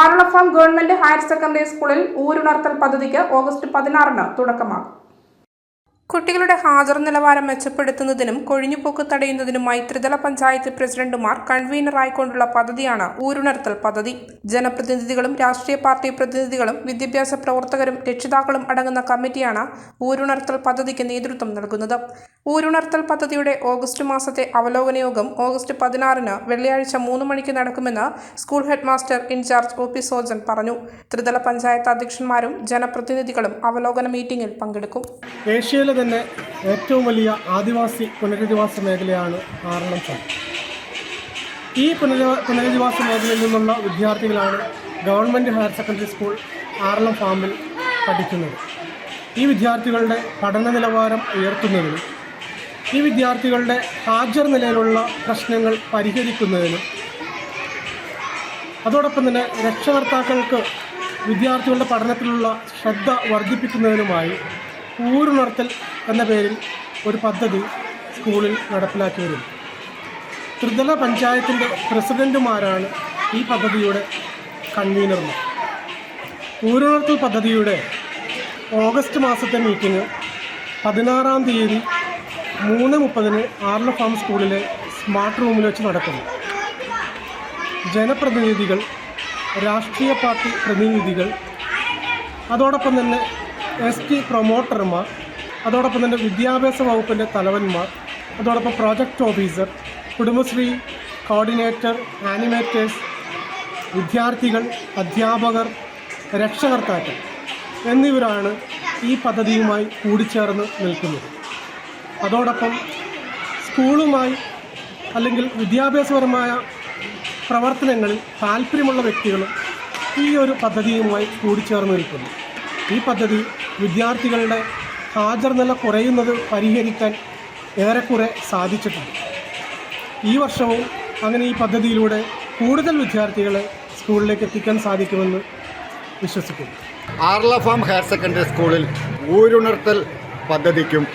ആറളഫാം government higher secondary സ്കൂളിൽ ഊരുണർത്തൽ പദ്ധതിക്ക് August പതിനാറിന് തുടക്കമാകും. കുട്ടികളുടെ ഹാജർ നിലവാരം മെച്ചപ്പെടുത്തുന്നതിനും കൊഴിഞ്ഞുപോക്ക് തടയുന്നതിനുമായി ത്രിതല പഞ്ചായത്ത് പ്രസിഡന്റുമാർ കൺവീനറായിക്കൊണ്ടുള്ള പദ്ധതിയാണ് ഊരുണർത്തൽ പദ്ധതി. ജനപ്രതിനിധികളും രാഷ്ട്രീയ പാർട്ടി പ്രതിനിധികളും വിദ്യാഭ്യാസ പ്രവർത്തകരും രക്ഷിതാക്കളും അടങ്ങുന്ന കമ്മിറ്റിയാണ് ഊരുണർത്തൽ പദ്ധതിക്ക് നേതൃത്വം നൽകുന്നത്. ഊരുണർത്തൽ പദ്ധതിയുടെ ഓഗസ്റ്റ് മാസത്തെ അവലോകന യോഗം ഓഗസ്റ്റ് പതിനാറിന് വെള്ളിയാഴ്ച മൂന്ന് മണിക്ക് നടക്കുമെന്ന് school head master incharge O P Sojan പറഞ്ഞു. ത്രിതല പഞ്ചായത്ത് അധ്യക്ഷന്മാരും ജനപ്രതിനിധികളും അവലോകന മീറ്റിംഗിൽ പങ്കെടുക്കും. ഏഷ്യയിലെ തന്നെ ഏറ്റവും വലിയ ആദിവാസി പുനരധിവാസ മേഖലയാണ് ആറളം ഫാം ഈ പുനര പുനരധിവാസ മേഖലയിൽ നിന്നുള്ള വിദ്യാർത്ഥികളാണ് government higher secondary school Aralam ഫാമിൽ പഠിക്കുന്നത്. ഈ വിദ്യാർത്ഥികളുടെ പഠന നിലവാരം ഉയർത്തുന്നതിനും ഈ വിദ്യാർത്ഥികളുടെ ഹാജർ നിലയിലുള്ള പ്രശ്നങ്ങൾ പരിഹരിക്കുന്നതിനും അതോടൊപ്പം തന്നെ രക്ഷകർത്താക്കൾക്ക് വിദ്യാർത്ഥികളുടെ പഠനത്തിലുള്ള ശ്രദ്ധ വർദ്ധിപ്പിക്കുന്നതിനുമായി ഊരുണർത്തൽ എന്ന പേരിൽ ഒരു പദ്ധതി സ്കൂളിൽ നടപ്പിലാക്കി വരുന്നു ത്രിതല പഞ്ചായത്തിന്റെ പ്രസിഡന്റുമാരാണ് ഈ പദ്ധതിയുടെ കൺവീനർമാർ ഊരുണർത്തൽ പദ്ധതിയുടെ ഓഗസ്റ്റ് മാസത്തെ മീറ്റിംഗ് പതിനാറാം തീയതി മൂന്ന് മുപ്പതിന് ആർല ഫാം സ്കൂളിലെ സ്മാർട്ട് റൂമിൽ വെച്ച് നടക്കുന്നു. ജനപ്രതിനിധികൾ രാഷ്ട്രീയ പാർട്ടി പ്രതിനിധികൾ അതോടൊപ്പം തന്നെ എസ് ടി പ്രൊമോട്ടർമാർ അതോടൊപ്പം തന്നെ വിദ്യാഭ്യാസ വകുപ്പിന്റെ തലവന്മാർ അതോടൊപ്പം project officer Kudumbashree coordinator animators വിദ്യാർത്ഥികൾ അധ്യാപകർ രക്ഷകർത്താക്കൾ എന്നിവരാണ് ഈ പദ്ധതിയുമായി കൂടിച്ചേർന്ന് നിൽക്കുന്നത്. അതോടൊപ്പം സ്കൂളുമായി അല്ലെങ്കിൽ വിദ്യാഭ്യാസപരമായ പ്രവർത്തനങ്ങളിൽ താല്പര്യമുള്ള വ്യക്തികളും ഈ ഒരു പദ്ധതിയുമായി കൂടിച്ചേർന്ന് നിൽക്കുന്നു. ഈ പദ്ധതി വിദ്യാർത്ഥികളുടെ ഹാജർ നില കുറയുന്നത് പരിഹരിക്കാൻ ഏറെക്കുറെ സാധിച്ചിട്ടുണ്ട്. ഈ വർഷവും അങ്ങനെ ഈ പദ്ധതിയിലൂടെ കൂടുതൽ വിദ്യാർത്ഥികളെ സ്കൂളിലേക്ക് എത്തിക്കാൻ സാധിക്കുമെന്ന് വിശ്വസിക്കുന്നു. ആർല ഫാം ഹയർ സെക്കൻഡറി സ്കൂളിൽ ഊരുണർത്തൽ പദ്ധതിക്കും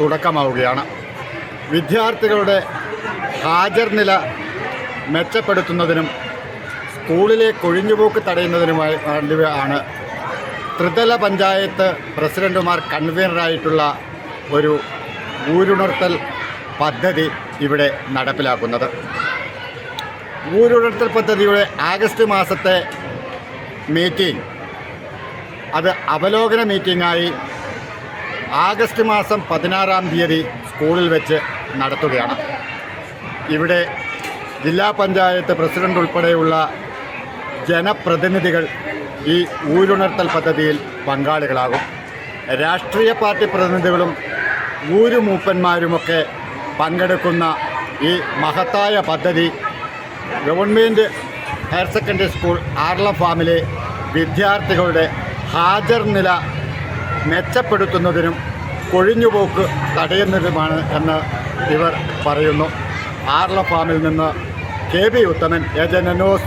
തുടക്കമാവുകയാണ്. വിദ്യാർത്ഥികളുടെ ഹാജർ നില മെച്ചപ്പെടുത്തുന്നതിനും സ്കൂളിലെ കൊഴിഞ്ഞുപോക്ക് തടയുന്നതിനുമായി വേണ്ടിയാണ് ത്രിതല പഞ്ചായത്ത് പ്രസിഡന്റുമാർ കൺവീനറായിട്ടുള്ള ഒരു ഊരുണർത്തൽ പദ്ധതി ഇവിടെ നടപ്പിലാക്കുന്നത്. ഊരുണർത്തൽ പദ്ധതിയുടെ ആഗസ്റ്റ് മാസത്തെ മീറ്റിംഗ് അത് അവലോകന മീറ്റിംഗായി ആഗസ്റ്റ് മാസം പതിനാറാം തീയതി സ്കൂളിൽ വെച്ച് നടത്തുകയാണ്. ഇവിടെ ജില്ലാ പഞ്ചായത്ത് പ്രസിഡന്റ് ഉൾപ്പെടെയുള്ള ജനപ്രതിനിധികൾ ഈ ഊരുണർത്തൽ പദ്ധതിയിൽ പങ്കാളികളാകും. രാഷ്ട്രീയ പാർട്ടി പ്രതിനിധികളും ഊരുമൂപ്പന്മാരുമൊക്കെ പങ്കെടുക്കുന്ന ഈ മഹത്തായ പദ്ധതി government higher secondary school Aralam ഫാമിലെ വിദ്യാർത്ഥികളുടെ ഹാജർ നില മെച്ചപ്പെടുത്തുന്നതിനും കൊഴിഞ്ഞുപോക്ക് തടയുന്നതുമാണ് എന്ന് ഇവർ പറയുന്നു. ആർല ഫാമിൽ നിന്ന് K B Uthaman agent news